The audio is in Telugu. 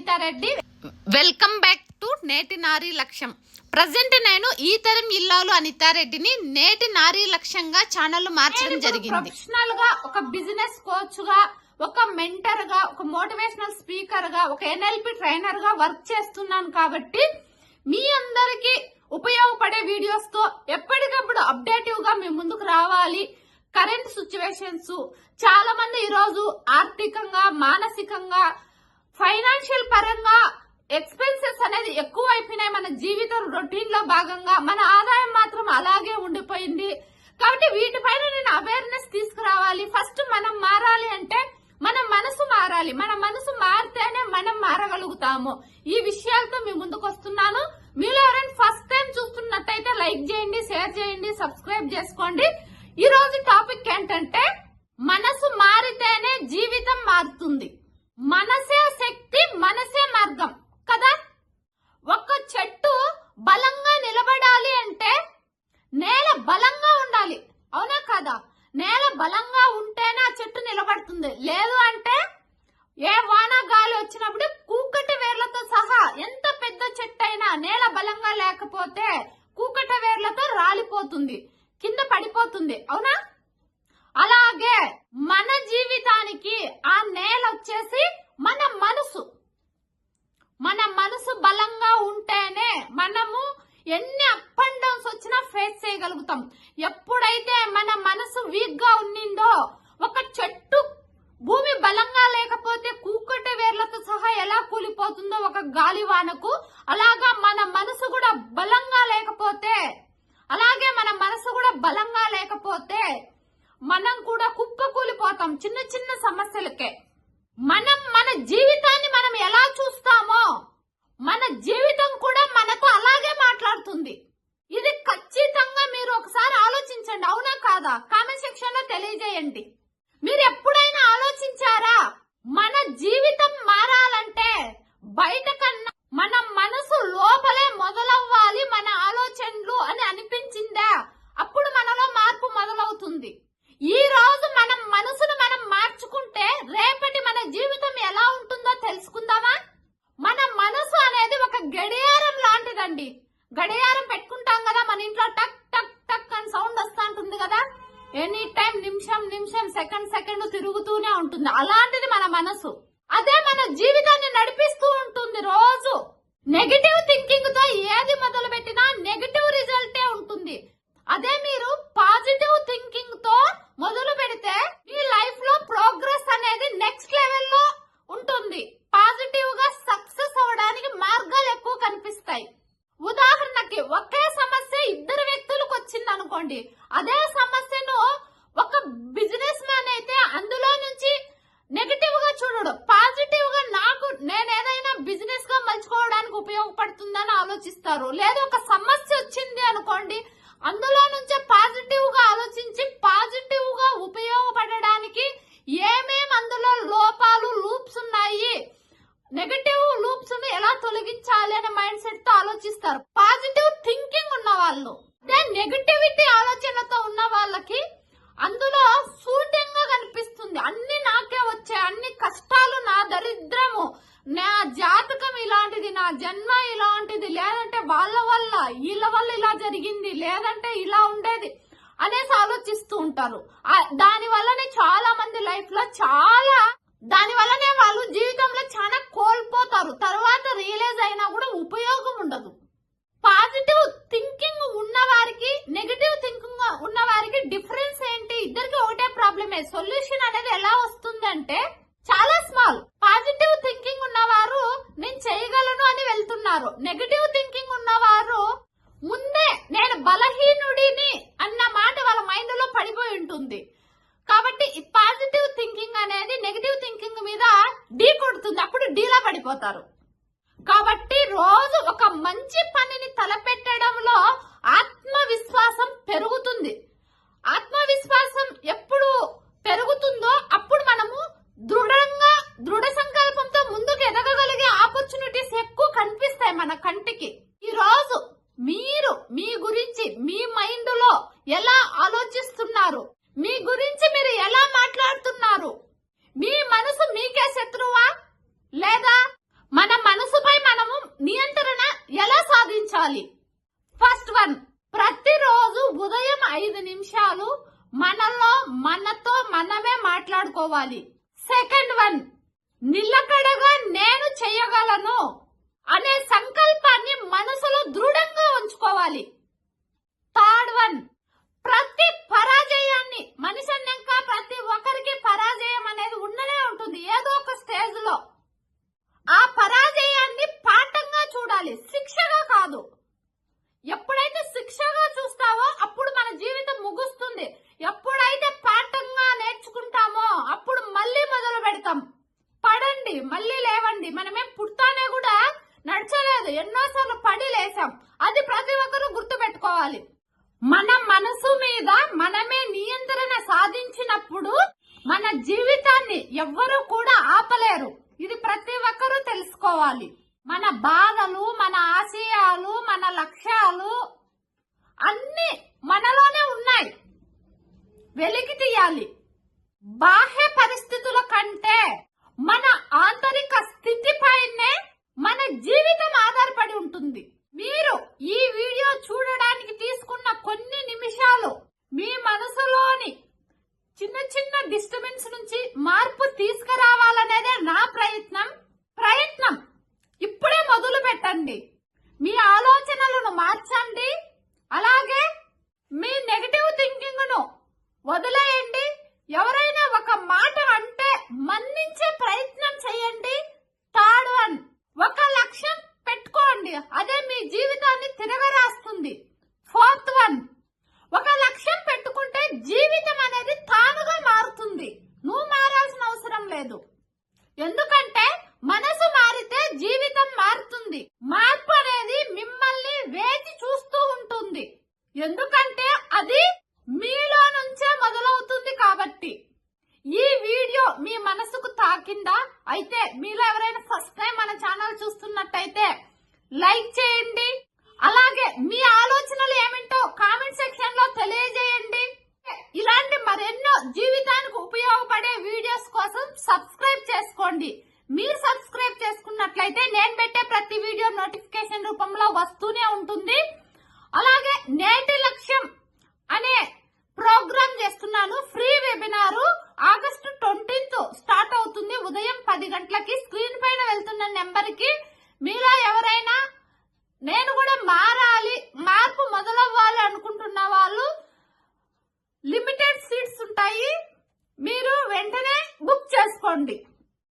అనితారెడ్డి వెల్కమ్ బ్యాక్ టు నేటి నారీ లక్ష్యం. ప్రజెంట్ నేను ఈ తరం ఇల్లాలు అనితారెడ్డిని నేటి నారీ లక్ష్యంగా ఛానల్ మార్చడం జరిగింది. ప్రొఫెషనల్గా ఒక బిజినెస్ కోచ్గా ఒక మెంటర్గా ఒక మోటివేషనల్ స్పీకర్గా ఒక ఎన్ఎల్పి ట్రైనర్గా వర్క్ చేస్తున్నాను కాబట్టి మీ అందరికి ఉపయోగపడే వీడియోస్తో ఎప్పటికప్పుడు అప్డేటివ్గా మీ ముందుకు రావాలి. కరెంట్ సిచ్యువేషన్స్ చాలా మంది ఈరోజు ఆర్థికంగా మానసికంగా ఫైనాన్షియల్ పరంగా ఎక్స్పెన్సెస్ అనేది ఎక్కువ అయిపోయినాయి మన జీవితం రొటీన్లో భాగంగా. మన ఆదాయం మాత్రం అలాగే ఉండిపోయింది. కాబట్టి వీటిపైన నేను అవేర్నెస్ తీసుకురావాలి. ఫస్ట్ మనం మారాలి అంటే మన మనసు మారాలి. మన మనసు మారితేనే మనం మారగలుగుతాము. ఈ విషయాలతో మీ ముందుకు వస్తున్నాను. మీరు ఎవరైనా ఫస్ట్ టైం చూస్తున్నట్టయితే లైక్ చేయండి షేర్ చేయండి సబ్స్క్రైబ్ చేసుకోండి. ఈ రోజు టాపిక్ ఏంటంటే మనసు మారితేనే జీవితం మారుతుంది. మనసే వానకు అలాగా మన మనసు కూడా బలంగా లేకపోతే అలాగే మన మనసు కూడా బలంగా లేకపోతే మనం కూడా కుప్ప కూలిపోతాం చిన్న చిన్న సమస్యలకే మనం మన జీవితాన్ని మనం ఎలా చూస్తామో మన జీవితం కూడా మనతో అలాగే మాట్లాడుతుంది ఇది ఖచ్చితంగా మీరు ఒకసారి ఆలోచించండి అవునా కాదా కామెంట్ సెక్షన్లో తెలియజేయండి మీరు ఎప్పుడైనా ఆలోచించారా మన జీవితం మారాలంటే బయట కన్నా మన మనసు లోపలే మొదలవ్వాలి మన ఆలోచనలు అని అనిపించిందా అప్పుడు మనలో మార్పు మొదలవుతుంది ఈ రోజు మనం మనసును మనం మార్చుకుంటే రేపటి మన జీవితం ఎలా ఉంటుందో తెలుసుకుందామా మన మనసు అనేది ఒక గడియారం లాంటిదండి గడియారం పెట్టుకుంటాం కదా మన ఇంట్లో టక్ టక్ టక్ అని సౌండ్ వస్తా ఉంటుంది కదా ఎనీ టైం నిమిషం నిమిషం సెకండ్ సెకండ్ తిరుగుతూనే ఉంటుంది అలాంటిది మన మనసు. అదే మన జీవితాన్ని నడిపిస్తూ ఉంటుంది రోజు. నెగటివ్ థింకింగ్తో ఏది మొదలు పెట్టినా నెగటివ్ రిజల్టే ఉంటుంది. అదే మీరు పాజిటివ్ థింకింగ్తో మొదలు పెడితే మీ లైఫ్లో ప్రోగ్రెస్ అనేది నెక్స్ట్ లెవెల్లో ఉంటుంది పాజిటివ్గా సక్సెస్ అవడానికి మార్గాలు ఎక్కువ కనిపిస్తాయి ఉదాహరణకి ఒకే సమస్య ఇద్దరు వ్యక్తులకు వచ్చింది అనుకోండి అదే సమస్యను ఒక బిజినెస్ మ్యాన్ అయితే అందులో నుంచి నెగటివ్గా చూడడు పాజిటివ్గా నాకు నేను ఏదైనా బిజినెస్గా మలుచుకోవడానికి ఉపయోగపడుతుందని ఆలోచిస్తారు? లేదా ఒక సమస్య వచ్చింది అనుకోండి అందులో నుంచే పాజిటివ్గా ఆలోచించి పాజిటివ్గా ఉపయోగపడడానికి ఏమేమి అందులో లోపాలు లూప్స్ ఉన్నాయి? నెగటివ్ లూప్స్ను ఎలా తొలగించాలి అనే మైండ్ సెట్తో ఆలోచిస్తారు. పాజిటివ్ థింకింగ్ ఉన్న వాళ్ళు నెగటివిటీ ఆలోచనతో ఉన్న వాళ్ళకి అందులో సూటింగ్ కనిపిస్తుంది. అన్ని నాకే వచ్చాయి అన్ని కష్టాలు నా దరిద్రము నా జాతకం ఇలాంటిది నా జన్మ వాళ్ళ వల్ల వీళ్ళ వల్ల ఇలా జరిగింది లేదంటే ఇలా ఉండేది అనేసి ఆలోచిస్తూ ఉంటారు. దాని వల్లనే చాలా మంది లైఫ్లో చాలా దాని వల్లనే వాళ్ళు జీవితంలో చాలా కోల్పోతారు. తర్వాత రియలైజ్ అయినా కూడా ఉపయోగం ఉండదు. పాజిటివ్ థింకింగ్ ఉన్న వారికి నెగటివ్ థింకింగ్ ఉన్న వారికి డిఫరెన్స్ ఏంటి? ఇద్దరికి ఒకటే ప్రాబ్లమే. సొల్యూషన్ అనేది ఎలా వస్తుందంటే చాలా స్మాల్. పాజిటివ్ థింకింగ్ ఉన్నవారు నేను చేయగలను అని వెళ్తున్నారు. నెగటివ్ థింకింగ్ ఉన్నవారు ముందే నేను బలహీనుడిని అన్న మాట వాళ్ళ మైండ్లో పడిపోయి ఉంటుంది కాబట్టి ఈ పాజిటివ్ థింకింగ్ అనేది నెగటివ్ థింకింగ్ మీద డీ కొడుతుంది అప్పుడు డీలా పడిపోతారు. కాబట్టి రోజు ఒక మంచి పనిని తలపెట్టడంలో ఆత్మవిశ్వాసం పెరుగుతుంది. ఆత్మవిశ్వాసం ఎప్పుడు పెరుగుతుందో అప్పుడు మనము దృఢంగా దృఢ సంకల్పంతో ముందుకు ఎదగగలిగే ఆపర్చునిటీస్ ఎక్కువ కనిపిస్తాయి మన కంటికి ఈ రోజు మీరు మీ గురించి మీ మైండ్లో ఎలా ఆలోచిస్తున్నారు మీ గురించి మీరు ఎలా మాట్లాడుతున్నారు మీ మనసు మీకే శత్రువా లేదా మన చేసుకోవాలి ఫస్ట్ వన్ ప్రతిరోజు ఉదయం ఐదు నిమిషాలు మనలో మనతో మనమే మాట్లాడుకోవాలి సెకండ్ వన్ నిలకడగా నేను చేయగలను అనే సంకల్పాన్ని మనసులో దృఢంగా ఉంచుకోవాలి థర్డ్ వన్ ప్రతి పరాజయాన్ని మనిషి అన్నాక ప్రతి ఒక్కరికి పరాజయం అనేది ఉండనే ఉంటుంది ఏదో ఒక స్టేజ్లో ఆ పరాజయాన్ని పాఠంగా చూడాలి శిక్షగా కాదు ఎప్పుడైతే శిక్షగా చూస్తావో అప్పుడు మన జీవితం ముగుస్తుంది ఎప్పుడైతే పాఠంగా నేర్చుకుంటామో అప్పుడు మళ్ళీ మొదలు పెడతాం లేవండి మళ్ళీ లేవండి. మనమేం పుడతానే కూడా నడచలేదు. ఎన్నోసార్లు పడి లేసాం. అది ప్రతి ఒక్కరూ గుర్తు పెట్టుకోవాలి మన మనసు మీద మనమే నియంత్రణ సాధించినప్పుడు మన జీవితాన్ని ఎవ్వరూ కూడా ఆపలేరు. ఇది ప్రతి ఒక్కరూ తెలుసుకోవాలి. మన బాధలు మన ఆశయాలు మన లక్ష్యాలు అన్ని మనలోనే ఉన్నాయి. వెలికి తీయాలి. బాహ్య పరిస్థితుల కంటే మన ఆంతరిక స్థితిపైనే మన జీవితం ఆధారపడి ఉంటుంది మీరు ఈ వీడియో చూడడానికి తీసుకున్న కొన్ని నిమిషాలు మీ మనసులోని చిన్న చిన్న డిస్టర్బెన్స్ నుంచి మార్పు తీసుకురావాలనేదే నా ప్రయత్నం ప్రయత్నం ఇప్పుడే మొదలు మార్చండి. మీ ఆలోచనలను మార్చండి. అలాగే మీ నెగటివ్ థింకింగ్ను వదిలేయండి. ఎవరైనా ఒక మాట అంటే మన్నించే ప్రయత్నం చేయండి. థర్డ్ వన్ ఒక లక్ష్యం పెట్టుకోండి. అదే మీ జీవితాన్ని తిరగరాస్తుంది. ఫోర్త్ వన్ ఒక లక్ష్యం పెట్టుకుంటే జీవితం అనేది తానుగా మారుతుంది. నువ్వు మారాల్సిన అవసరం లేదు. ఎందుకంటే మనసు మారితే జీవితం మారుతుంది మార్పు అనేది మిమ్మల్ని వేచి చూస్తూ ఉంటుంది. ఎందుకంటే అది మీలో నుంచే మొదలవుతుంది కాబట్టి. ఈ వీడియో మీ మనసుకు తాకిందా? అయితే మీలో ఎవరైనా ఫస్ట్ టైం మన ఛానల్ చూస్తున్నట్టయితే లైక్ చేయండి. అలాగే మీ ఆలోచనలు ఏమిటో కామెంట్ సెక్షన్లో తెలియజేయండి. ఇలాంటి మరెన్నో జీవితానికి ఉపయోగపడే వీడియోస్ కోసం సబ్స్క్రైబ్ చేసుకోండి. మీరు సబ్స్క్రైబ్ చేసుకున్నట్లయితే ప్రతి వీడియో నోటిఫికేషన్ రూపంలో వస్తూనే ఉంటుంది. అలాగే నేటి లక్ష్యం అనే ప్రోగ్రామ్ చేస్తున్నాను. Free webinar. August twentieth start అవుతుంది. ఉదయం పది గంటలకి స్క్రీన్ పైన వెళ్తున్న నెంబర్కి మీలో ఎవరైనా నేను కూడా మారాలి మార్పు మొదలవ్వాలి అనుకుంటున్న వాళ్ళు లిమిటెడ్ సీట్స్ ఉంటాయి. మీరు వెంటనే బుక్ చేసుకోండి.